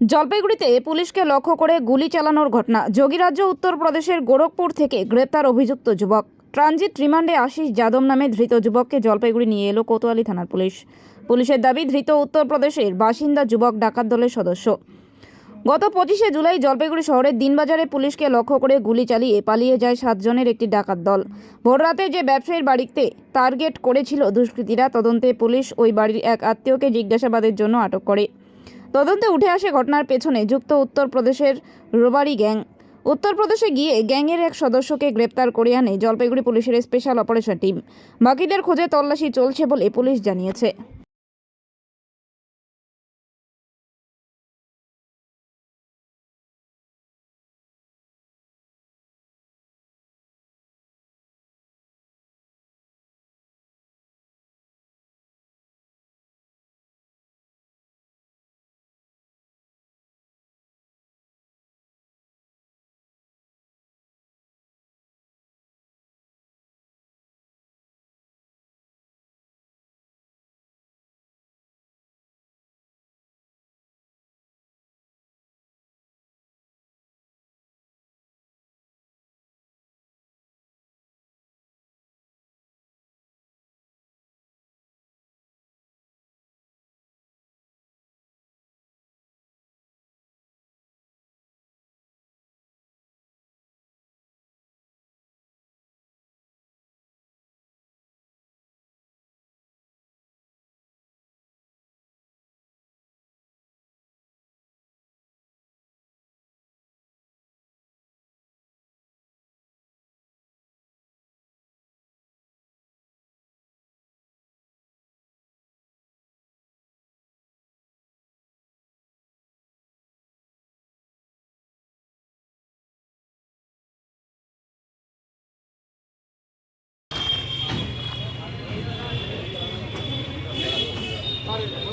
জলপাইগুড়িতে পুলিশকে লক্ষ্য করে গুলি চালানোর ঘটনা। যোগীরাজ্য উত্তরপ্রদেশের গোরখপুর থেকে গ্রেপ্তার অভিযুক্ত যুবক। ট্রানজিট রিমান্ডে আশিস যাদব নামে ধৃত যুবককে জলপাইগুড়ি নিয়ে এলো কোতোয়ালি থানার পুলিশ। পুলিশের দাবি, ধৃত উত্তরপ্রদেশের বাসিন্দা যুবক ডাকাত দলের সদস্য। গত পঁচিশে জুলাই জলপাইগুড়ি শহরের দিনবাজারে পুলিশকে লক্ষ্য করে গুলি চালিয়ে পালিয়ে যায় সাতজনের একটি ডাকাত দল। ভোররাতে যে ব্যবসায়ীর বাড়িতে টার্গেট করেছিল দুষ্কৃতীরা, তদন্তে পুলিশ ওই বাড়ির এক আত্মীয়কে জিজ্ঞাসাবাদের জন্য আটক করে। তদন্তে উঠে আসে ঘটনার পেছনে যুক্ত উত্তরপ্রদেশের রোবারি গ্যাং। উত্তরপ্রদেশে গিয়ে গ্যাংয়ের এক সদস্যকে গ্রেপ্তার করে আনে জলপাইগুড়ি পুলিশের স্পেশাল অপারেশন টিম। বাকিদের খোঁজে তল্লাশি চলছে বলে পুলিশ জানিয়েছে। wanted to